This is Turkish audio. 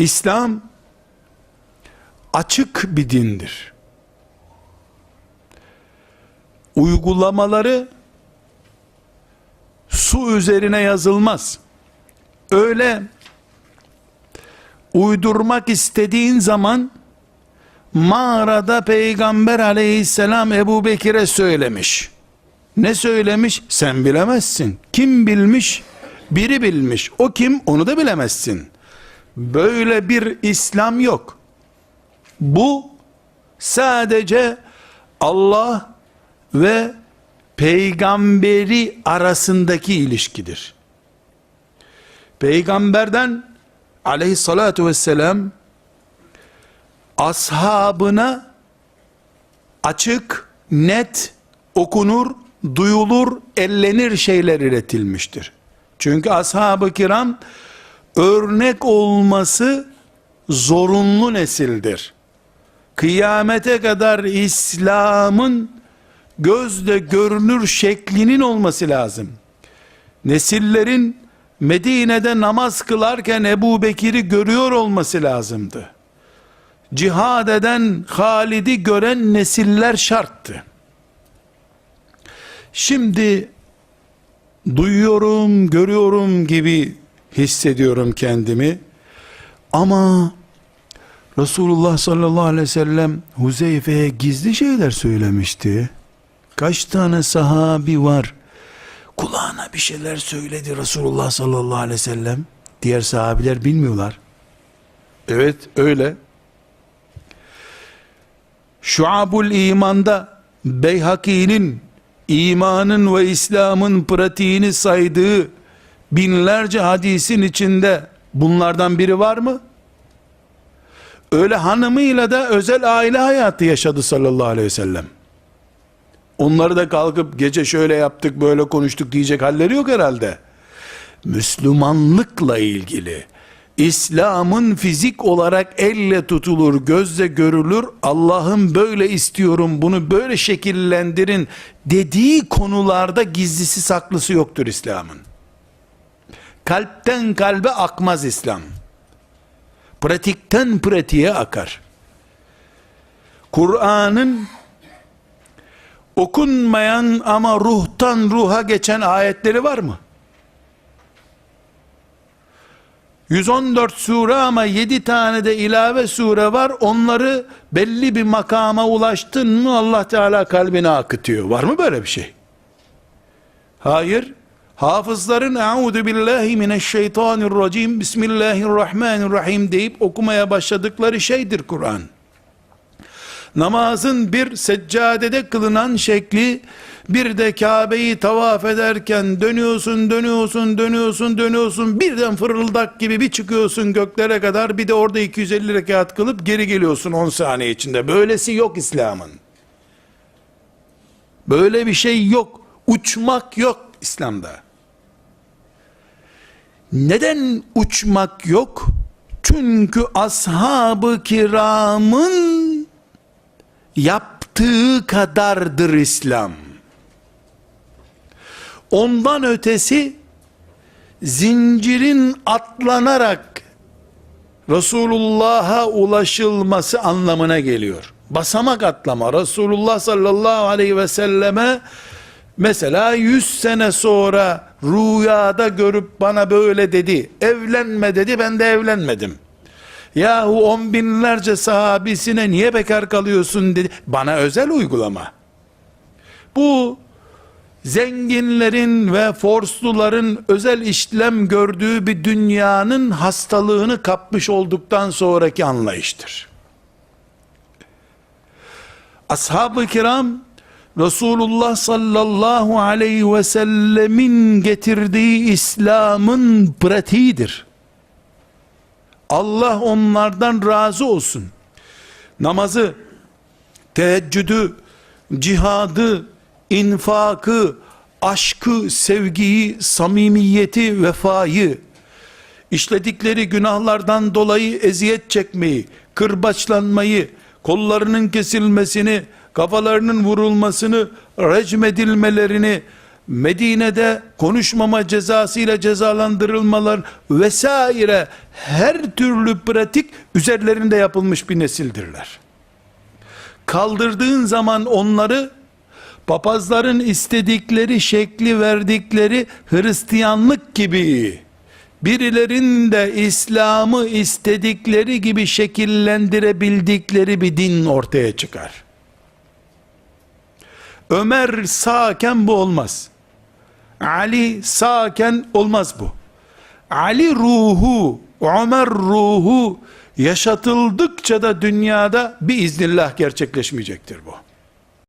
İslam açık bir dindir. Uygulamaları su üzerine yazılmaz. Öyle uydurmak istediğin zaman mağarada peygamber aleyhisselam Ebu Bekir'e söylemiş. Ne söylemiş? Sen bilemezsin. Kim bilmiş? Biri bilmiş. O kim? Onu da bilemezsin. Böyle bir İslam yok. Bu sadece Allah ve peygamberi arasındaki ilişkidir. Peygamberden aleyhissalatu vesselam ashabına açık, net, okunur, duyulur, ellenir şeyler iletilmiştir. Çünkü ashab-ı kiram örnek olması zorunlu nesildir. Kıyamete kadar İslam'ın gözle görünür şeklinin olması lazım. Nesillerin Medine'de namaz kılarken Ebu Bekir'i görüyor olması lazımdı. Cihad eden Halid'i gören nesiller şarttı. Şimdi duyuyorum, görüyorum gibi hissediyorum kendimi. Ama Resulullah sallallahu aleyhi ve sellem Huzeyfe'ye gizli şeyler söylemişti. Kaç tane sahabi var? Kulağına bir şeyler söyledi Resulullah sallallahu aleyhi ve sellem. Diğer sahabiler bilmiyorlar. Evet öyle. Şuabul imanda Beyhaki'nin imanın ve İslam'ın pratiğini saydığı binlerce hadisin içinde bunlardan biri var mı? Öyle hanımıyla da özel aile hayatı yaşadı sallallahu aleyhi ve sellem. Onları da kalkıp gece şöyle yaptık böyle konuştuk diyecek halleri yok herhalde. Müslümanlıkla ilgili İslam'ın fizik olarak elle tutulur, gözle görülür, Allah'ın böyle istiyorum, bunu böyle şekillendirin dediği konularda gizlisi saklısı yoktur İslam'ın. Kalpten kalbe akmaz İslam. Pratikten pratiğe akar. Kur'an'ın okunmayan ama ruhtan ruha geçen ayetleri var mı? 114 sure ama 7 tane de ilave sure var. Onları belli bir makama ulaştın mı Allah Teala kalbine akıtıyor. Var mı böyle bir şey? Hayır. Hafızların Euzu billahi mineşşeytanirracim Bismillahirrahmanirrahim deyip okumaya başladıkları şeydir Kur'an. Namazın bir seccadede kılınan şekli bir de Kabe'yi tavaf ederken dönüyorsun, dönüyorsun, dönüyorsun, dönüyorsun. Birden fırıldak gibi bir çıkıyorsun göklere kadar. Bir de orada 250 rekat kılıp geri geliyorsun 10 saniye içinde. Böylesi yok İslam'ın. Böyle bir şey yok. Uçmak yok İslam'da. Neden uçmak yok? Çünkü ashab-ı kiramın yaptığı kadardır İslam. Ondan ötesi zincirin atlanarak Resulullah'a ulaşılması anlamına geliyor. Basamak atlama. Resulullah sallallahu aleyhi ve selleme mesela 100 sene sonra rüyada görüp bana böyle dedi. Evlenme dedi ben de evlenmedim. Yahu on binlerce sahabisine niye bekar kalıyorsun dedi. Bana özel uygulama. Bu zenginlerin ve forsluların özel işlem gördüğü bir dünyanın hastalığını kapmış olduktan sonraki anlayıştır. Ashab-ı kiram Resulullah sallallahu aleyhi ve sellemin getirdiği İslam'ın pratiğidir. Allah onlardan razı olsun. Namazı, teheccüdü, cihadı, infakı, aşkı, sevgiyi, samimiyeti, vefayı, işledikleri günahlardan dolayı eziyet çekmeyi, kırbaçlanmayı, kollarının kesilmesini, kafalarının vurulmasını, recmedilmelerini, Medine'de konuşmama cezasıyla cezalandırılmalar vesaire her türlü pratik üzerlerinde yapılmış bir nesildirler. Kaldırdığın zaman onları papazların istedikleri şekli verdikleri Hristiyanlık gibi birilerinin de İslam'ı istedikleri gibi şekillendirebildikleri bir din ortaya çıkar. Ömer sağken bu olmaz. Ali sağken olmaz bu. Ali ruhu, Ömer ruhu yaşatıldıkça da dünyada bir iznillah gerçekleşmeyecektir bu.